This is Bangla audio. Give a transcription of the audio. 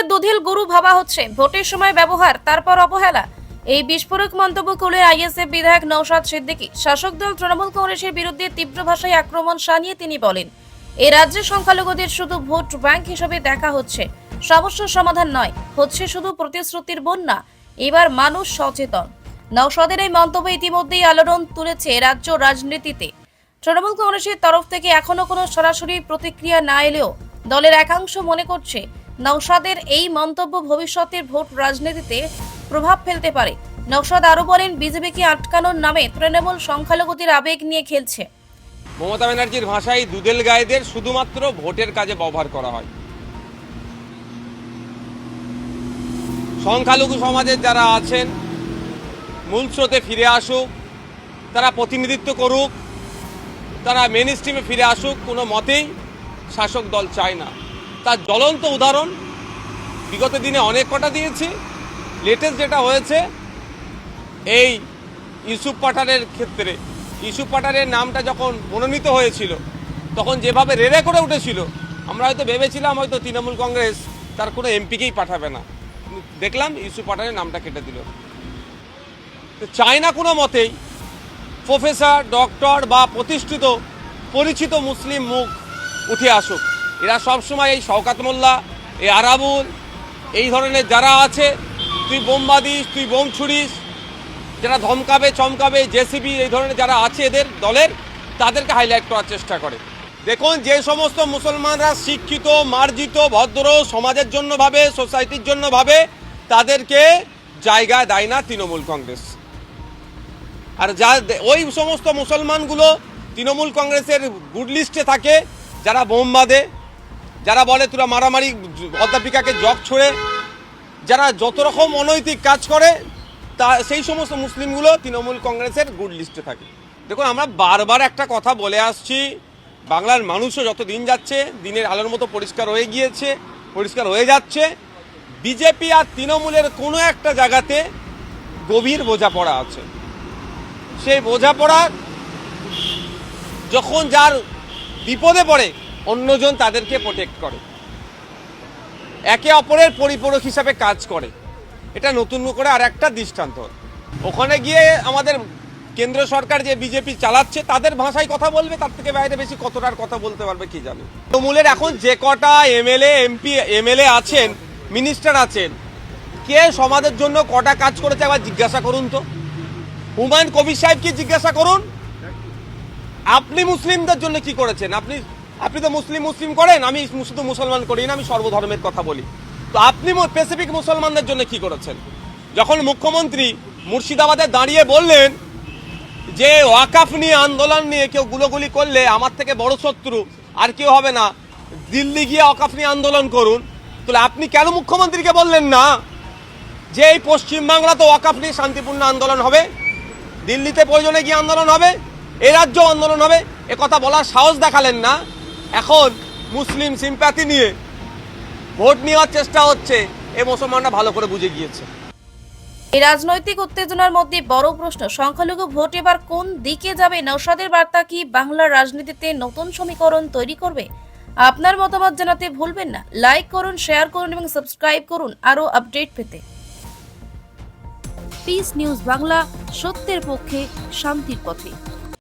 নিজেদের দুধিল গরু ভাবা হচ্ছে। ভোটের সময় ব্যবহার, তারপর অবহেলা। এই বিস্ফোরক মন্তব্য করলেন আইএসএফ বিধায়ক নৌশাদ সিদ্দিকী। শাসক দল তৃণমূল কংগ্রেসের বিরুদ্ধে তীব্র ভাষায় আক্রমণ শানিয়ে তিনি বলেন এই রাজ্যে সংখ্যালঘুদের শুধু ভোট ব্যাংক হিসেবে দেখা হচ্ছে। সমস্যার সমাধান নয়, হচ্ছে শুধু প্রতিশ্রুতির বন্যা। এবার মানুষ সচেতন। নৌসদের এই মন্তব্য ইতিমধ্যেই আলোড়ন তুলেছে রাজ্য রাজনীতিতে। তৃণমূল কংগ্রেসের তরফ থেকে এখনও কোনো সরাসরি প্রতিক্রিয়া না এলেও দলের একাংশ মনে করছে নৌসাদের এই মন্তব্য ভবিষ্যতের ভোট রাজনীতিতে প্রভাব ফেলতে পারে। নৌসাদ আরও বলেন, বিজেপিকে আটকানোর নামে তৃণমূল সংখ্যালঘুদের আবেগ নিয়ে খেলছে। মমতা ব্যানার্জির ভাষায় দুদেল গায়েদের শুধুমাত্র ভোটের কাজে ব্যবহার করা হয়। সংখ্যালঘু সমাজের যারা আছেন, মূল স্রোতে ফিরে আসুক, তারা প্রতিনিধিত্ব করুক, তারা মেন ফিরে আসুক, কোনো মতেই শাসক দল চায় না। তার জ্বলন্ত উদাহরণ বিগত দিনে অনেক কটা দিয়েছি। লেটেস্ট যেটা হয়েছে, এই ইউসুফ পাঠানের ক্ষেত্রে। ইউসুফ পাঠানের নামটা যখন মনোনীত হয়েছিল, তখন যেভাবে রেড়ে করে উঠেছিল, আমরা হয়তো ভেবেছিলাম হয়তো তৃণমূল কংগ্রেস তার কোনো এমপিকেই পাঠাবে না। দেখলাম ইউসুফ পাঠানের নামটা কেটে দিল। তো চায় না কোনো মতেই প্রফেসর, ডক্টর বা প্রতিষ্ঠিত, পরিচিত মুসলিম মুখ উঠে আসুক। এরা সবসময় এই শওকাত মোল্লা, এই আরাবুল, এই ধরনের যারা আছে, তুই বোম বাঁধিস, তুই বোম ছুড়িস, যারা ধমকাবে, চমকাবে, জেসিবি, এই ধরনের যারা আছে এদের দলের, তাদেরকে হাইলাইট করার চেষ্টা করে। দেখুন, যে সমস্ত মুসলমানরা শিক্ষিত, মার্জিত, ভদ্র, সমাজের জন্য ভাবে সোসাইটির জন্য ভাবে, তাদেরকে জায়গায় দেয় না তৃণমূল কংগ্রেস। আর যা ওই সমস্ত মুসলমানগুলো তৃণমূল কংগ্রেসের গুড লিস্টে থাকে, যারা বোম বাঁধে যারা বলে তোরা মারামারি, অধ্যাপিকাকে জগ ছুঁড়ে, যারা যত রকম অনৈতিক কাজ করে, তা সেই সমস্ত মুসলিমগুলো তৃণমূল কংগ্রেসের গুড লিস্টে থাকে। দেখুন, আমরা বারবার একটা কথা বলে আসছি, বাংলার মানুষও যত দিন যাচ্ছে, দিনের আলোর মতো পরিষ্কার হয়ে গিয়েছে, পরিষ্কার হয়ে যাচ্ছে। বিজেপি আর তৃণমূলের কোনো একটা জায়গাতে গভীর বোঝাপড়া আছে। সেই বোঝাপড়া যখন যার বিপদে পড়ে অন্যজন তাদেরকে প্রোটেক্ট করে। একে অপরের পরিপূরক হিসাবে কাজ করে। এটা নতুন করে আর একটা দৃষ্টান্ত। ওখানে গিয়ে আমাদের কেন্দ্র সরকার যে বিজেপি চালাচ্ছে, তাদের ভাষায় কথা বলবে, তার থেকে বাইরে বেশি কতটার কথা বলতে পারবে কি জানে। তৃণমূলের এখন যে কটা এমএলএ এমপি এমএলএ আছেন মিনিস্টার আছেন, কে সমাজের জন্য কটা কাজ করেছে একবার জিজ্ঞাসা করুন তো। হুমায়ুন কবির সাহেবকে জিজ্ঞাসা করুন? আপনি মুসলিমদের জন্য কি করেছেন? আপনি আপনি তো মুসলিম মুসলিম করেন, আমি শুধু মুসলমান করি না, আমি সর্বধর্মের কথা বলি। তো আপনি স্পেসিফিক মুসলমানদের জন্য কি করেছেন? যখন মুখ্যমন্ত্রী মুর্শিদাবাদে দাঁড়িয়ে বললেন যে, ওয়াকাফ নিয়ে আন্দোলন নিয়ে কেউ গুলোগুলি করলে আমার থেকে বড় শত্রু, আর কেউ হবে না, দিল্লি গিয়ে ওয়াকাফ নিয়ে আন্দোলন করুন, তাহলে আপনি কেন মুখ্যমন্ত্রীকে বললেন না যে, এই পশ্চিমবাংলা তো ওয়াকাফ নিয়ে শান্তিপূর্ণ আন্দোলন হবে, দিল্লিতে প্রয়োজনে গিয়ে আন্দোলন হবে, এ রাজ্য আন্দোলন হবে, এ কথা বলার সাহস দেখালেন না। এখন মুসলিম সিম্প্যাথি নিয়ে ভোট নেওয়ার চেষ্টা হচ্ছে, এ মুসলমানরা ভালো করে বুঝে গিয়েছে। এই রাজনৈতিক উত্তেজনার মধ্যে বড় প্রশ্ন, সংখ্যালঘু ভোট এবার কোন দিকে যাবে? নৌসাদের বার্তা কি বাংলার রাজনীতিতে নতুন সমীকরণ তৈরি করবে? আপনার মতামত জানাতে ভুলবেন না। লাইক করুন, শেয়ার করুন এবং সাবস্ক্রাইব করুন আরও আপডেট পেতে। পিস নিউজ বাংলা, সত্যের পক্ষে, শান্তির পথে।